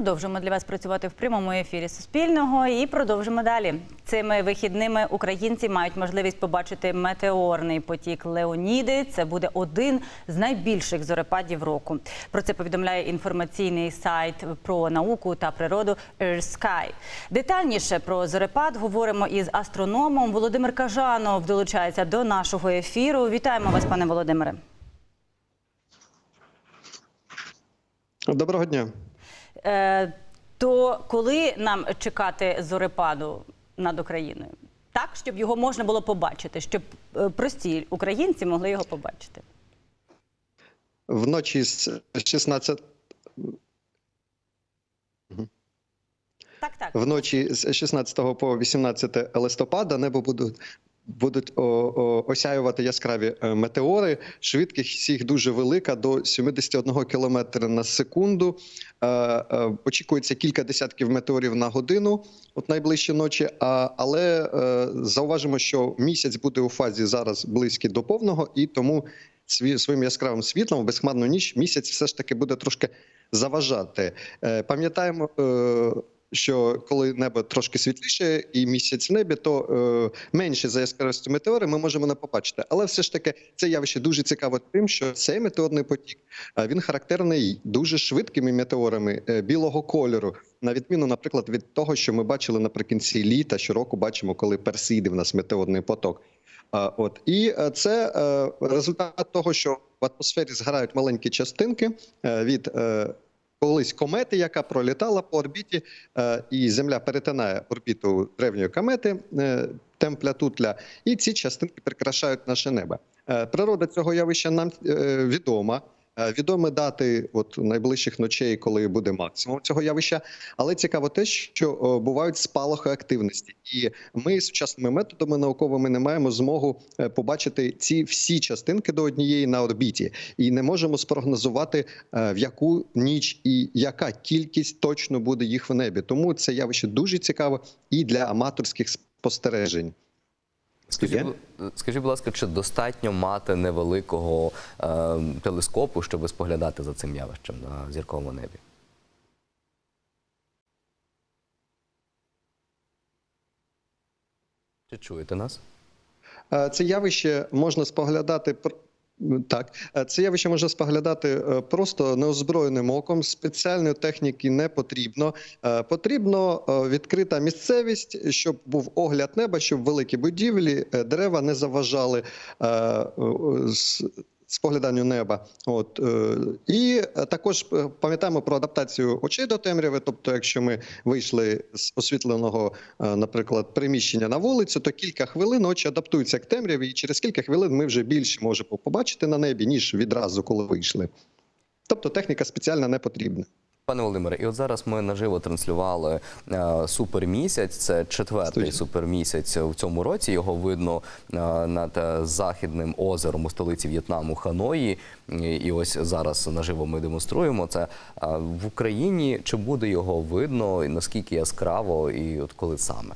продовжимо для вас працювати в прямому ефірі Суспільного і продовжимо далі. Цими вихідними українці мають можливість побачити метеорний потік Леоніди. Це буде один з найбільших зорепадів року. Про це повідомляє інформаційний сайт про науку та природу Earth Детальніше про зорепад говоримо із астрономом Володимир Кажанов. Долучається до нашого ефіру. Вітаємо вас, пане Володимире. Доброго дня. Е, то коли нам чекати зорепаду над Україною? Так, щоб його можна було побачити, щоб е, прості українці могли його побачити. Вночі з 16 Так, так. вночі з 16 по 18 листопада небо будуть. Будуть осяювати яскраві е, метеори. Швидкість їх дуже велика до 71 км на секунду. Е, е, очікується кілька десятків метеорів на годину, от найближчі ночі. Але зауважимо, що місяць буде у фазі зараз близький до повного, і тому своїм яскравим світлом в безхмарну ніч місяць все ж таки буде трошки заважати. Пам'ятаємо. Що коли небо трошки світліше і місяць в небі, то е, менше за яскравістю метеори ми можемо не побачити. Але все ж таки це явище дуже цікаво тим, що цей метеорний потік е, він характерний дуже швидкими метеорами е, білого кольору, на відміну, наприклад, від того, що ми бачили наприкінці літа. Щороку бачимо, коли персиди в нас метеорний поток. А, От і е, це результат того, що в атмосфері згорають маленькі частинки від колись комети, яка пролітала по орбіті, е, і Земля перетинає орбіту древньої комети е, Темпля Тутля, і ці частинки прикрашають наше небо. Е, Природа цього явища нам відома. Е, Відомі дати от найближчих ночей, коли буде максимум цього явища. Але цікаво те, що бувають спалахи активності, і ми сучасними методами науковими не маємо змогу е, побачити ці всі частинки до однієї на орбіті, і не можемо спрогнозувати е, в яку ніч і яка кількість точно буде їх в небі. Тому це явище дуже цікаве і для аматорських спостережень. Скажіть, скажіть, будь ласка, чи достатньо мати невеликого е, телескопу, щоб споглядати за цим явищем на зірковому небі? Чи чуєте нас? Е, Це явище можна споглядати так. е, Це явище можна споглядати е, просто неозброєним оком. Спеціальної техніки не потрібно. Е, Потрібно відкрита місцевість, щоб був огляд неба, щоб великі будівлі, дерева не заважали спогляданню неба. От е, і е, також е, пам'ятаємо про адаптацію очей до темряви. Тобто, якщо ми вийшли з освітленого, наприклад, приміщення на вулицю, то кілька хвилин очі адаптуються к темряві, і через кілька хвилин ми вже більше можемо побачити на небі ніж відразу, коли вийшли. Тобто техніка спеціальна не потрібна. Пане Володимире, і от зараз ми наживо транслювали е, супермісяць. Це четвертий супермісяць в цьому році. Його видно е, над е, західним озером у столиці В'єтнаму Ханої. І- І ось зараз наживо ми демонструємо це. Е, В Україні чи буде його видно, і наскільки яскраво, і от коли саме?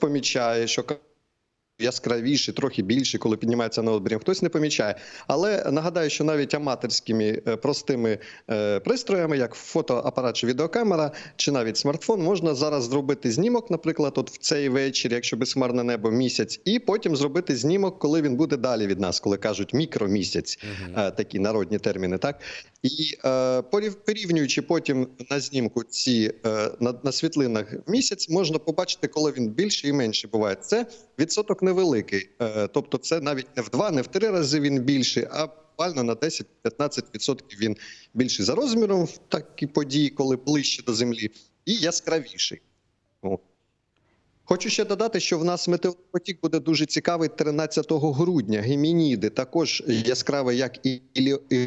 Помічає, що яскравіший, трохи більший, коли піднімається на обрієм, хтось не помічає. Але нагадаю, що навіть аматорськими е, простими е, пристроями, як фотоапарат чи відеокамера, чи навіть смартфон, можна зараз зробити знімок, наприклад, от в цей вечір, якщо безхмарне небо місяць, і потім зробити знімок, коли він буде далі від нас, коли кажуть мікромісяць, е, такі народні терміни, так і порів- порівнюючи потім на знімку ці на, на світлинах місяць, можна побачити, коли він більше і менше буває. Це відсоток невеликий, е, тобто це навіть не в два, не в три рази він більший, а буквально на 10-15% він більший за розміром в такі події, коли ближче до землі, і яскравіший. О. Хочу ще додати, що в нас метеопотік буде дуже цікавий 13 грудня. Гемініди також яскраві, як і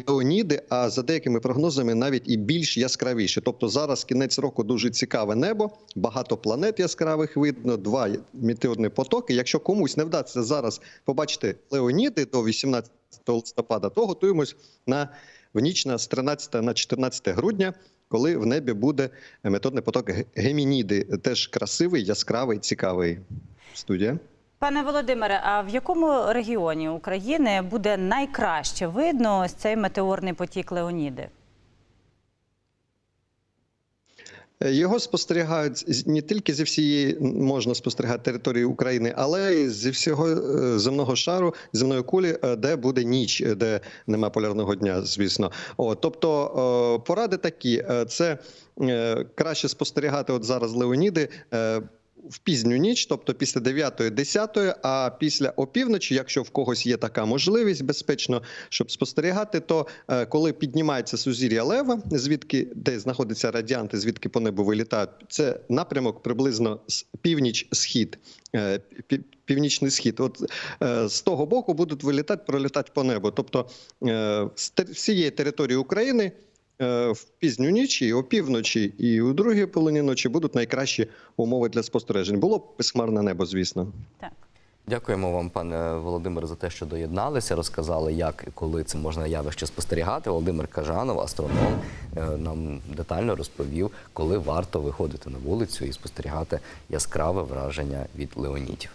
Леоніди, а за деякими прогнозами навіть і більш яскравіші. Тобто зараз кінець року дуже цікаве небо, багато планет яскравих видно, два метеорні потоки. Якщо комусь не вдасться зараз побачити Леоніди до 18 листопада, то готуємось на в ніч на з 13 на 14 грудня коли в небі буде методний поток Гемініди. Теж красивий, яскравий, цікавий. Студія. Пане Володимире, а в якому регіоні України буде найкраще видно ось цей метеорний потік Леоніди? Е, Його спостерігають не тільки зі всієї можна спостерігати території України, але й зі всього е, земного шару, земної кулі, е, де буде ніч, е, де нема полярного дня, звісно. О, тобто е, поради такі: Е, це е, краще спостерігати от зараз Леоніди. В пізню ніч, тобто після 9-10, а після опівночі, якщо в когось є така можливість безпечно, щоб спостерігати, то е, коли піднімається сузір'я Лева, звідки де знаходяться радіанти, звідки по небу вилітають, це напрямок приблизно з північ-схід. е, пі- Північний схід, от е, з того боку будуть вилітати, пролітати по небу. Тобто з всієї території України в пізню ніч і опівночі, і у другій половині ночі будуть найкращі умови для спостережень. Було б безхмарне небо, звісно. Так. Дякуємо вам, пане Володимире, за те, що доєдналися, розказали, як і коли це можна явище спостерігати. Володимир Кажанов, астроном, е, нам детально розповів, коли варто виходити на вулицю і спостерігати яскраве враження від леонідів.